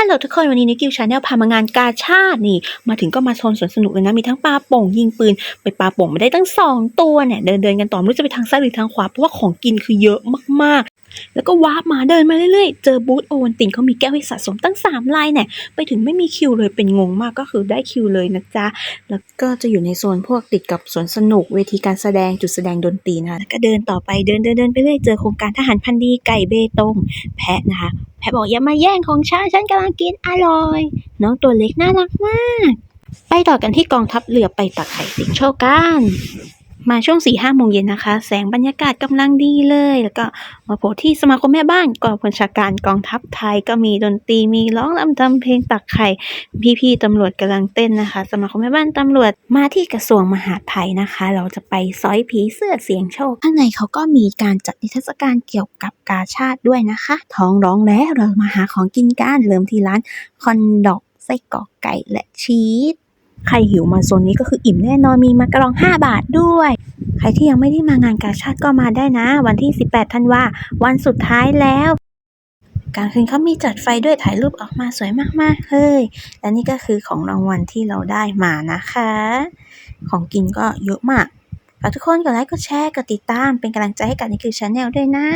ฮัลโหลทุกคนวันนี้นิกิวชาแนลพามางานกาชาตินี่ มาถึงก็มาโซนสวนสนุกเลยนะ มีทั้งปลาป่งยิงปืน ไปปลาป่งมาได้ตั้งสองตัวเนี่ย เดินเดินๆกันต่อไม่รู้จะไปทางซ้ายหรือทางขวา เพราะว่าของกินคือเยอะมากๆ แล้วก็วาร์ปมาเดินมาเรื่อยๆ เจอบูธโอวันตินเขามีแก้วให้สะสมตั้งสามลายเนี่ย ไปถึงไม่มีคิวเลยเป็นงงมากก็คือได้คิวเลยนะจ๊ะ แล้วก็จะอยู่ในโซนพวกติดกับสวนสนุกเวทีการแสดงจุดแสดงดนตรีนะแล้วก็เดินต่อไปเดินเดินเดินไปเรื่อยเจอโครงการทหารพันธีไก่เบตงแพะนะคะแพะบอกอย่ามาแย่งของฉันฉันกำลังกินอร่อย น้องตัวเล็กน่ารักมาก ไปต่อกันที่กองทัพเรือไปตักไข่สิงโชกัน มาช่วงสี่ห้าโมงเย็นนะคะ แสงบรรยากาศกำลังดีเลย แล้วก็มาโผล่ที่สมาคมแม่บ้านกองบัญชาการกองทัพไทยก็มีดนตรีมีร้องรำทำเพลงตักไข่ พี่ๆตำรวจกำลังเต้นนะคะ สมาคมแม่บ้านตำรวจมาที่กระทรวงมหาดไทยนะคะ เราจะไปซอยผีเสื้อเสียงโชคข้างในเขาก็มีการจัดนิทรรศการเกี่ยวกับกาชาติด้วยนะคะ ท้องร้องแล้วเรามาหาของกินกันเริ่มที่ร้านคอนดอกไส้กรอกไก่และชีส ใครหิวมาโซนนี้ก็คืออิ่มแน่นอนมีมากระรอง 5 บาทด้วย ใครที่ยังไม่ได้มางานกาชาติก็มาได้นะ วันที่ 18ธันวาวันสุดท้ายแล้วกลางคืนเขามีจัดไฟด้วยถ่ายรูปออกมาสวยมากๆเลยและนี่ก็คือของรางวัลที่เราได้มานะคะ ของกินก็เยอะมากฝากทุกคนกดไลค์ กดแชร์ กดติดตาม เป็นกำลังใจให้กับนิคิวชาแนลด้วยนะ